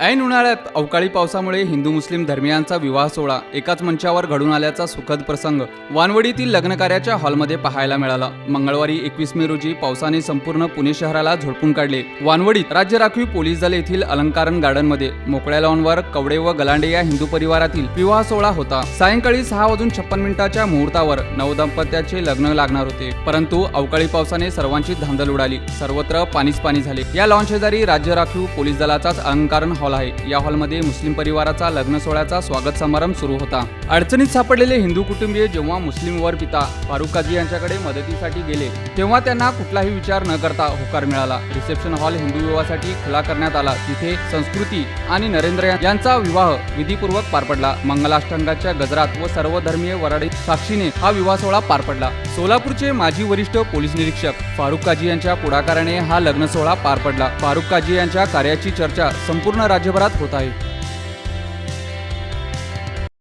ऐन उन्हाळ्यात अवकाळी पावसामुळे हिंदू मुस्लिम धर्मियांचा विवाह सोहळा एकाच मंचावर घडून आल्याचा सुखद प्रसंग वानवडीतील लग्नकार्याच्या हॉलमध्ये पाहायला मिळाला. मंगळवारी एकवीस मे रोजी पावसाने संपूर्ण पुणे शहराला झोडपून काढले. वानवडीत राज्य राखीव पोलीस दल येथील अलंकारण गार्डनमध्ये मोकळ्या लॉनवर कवडे व गलांडे या हिंदू परिवारातील विवाह सोहळा होता. सायंकाळी सहा वाजून छप्पन मिनिटाच्या मुहूर्तावर नवदंपत्याचे लग्न लागणार होते. परंतु अवकाळी पावसाने सर्वांची धांदल उडाली. सर्वत्र पाणीच पाणी झाले. या लॉन शेजारी राज्य राखीव पोलीस दलाचाच अलंकारण हॉल आहे. या हॉलमध्ये मुस्लिम परिवाराचा लग्न सोहळ्याचा स्वागत समारंभ सुरू होता. अडचणीत सापडलेले हिंदू कुटुंबीय जेव्हा मुस्लिम वर पिता फारुख काझी यांच्याकडे मदतीसाठी गेले तेव्हा त्यांना कुठलाही विचार न करता होकार मिळाला. रिसेप्शन हॉल हिंदू विवाहासाठी खुला करण्यात आला. तिथे संस्कृती आणि नरेंद्र यांचा विवाह विधीपूर्वक पार पडला. मंगलाष्टंगाच्या गजरात व सर्वधर्मीय वराडी साक्षीने हा विवाह सोहळा पार पडला. सोलापूरचे माजी वरिष्ठ पोलीस निरीक्षक फारुख काजी यांच्या पुढाकाराने हा लग्न सोहळा पार पडला. फारुख काजी यांच्या कार्याची चर्चा संपूर्ण राज्यभरात होत आहे.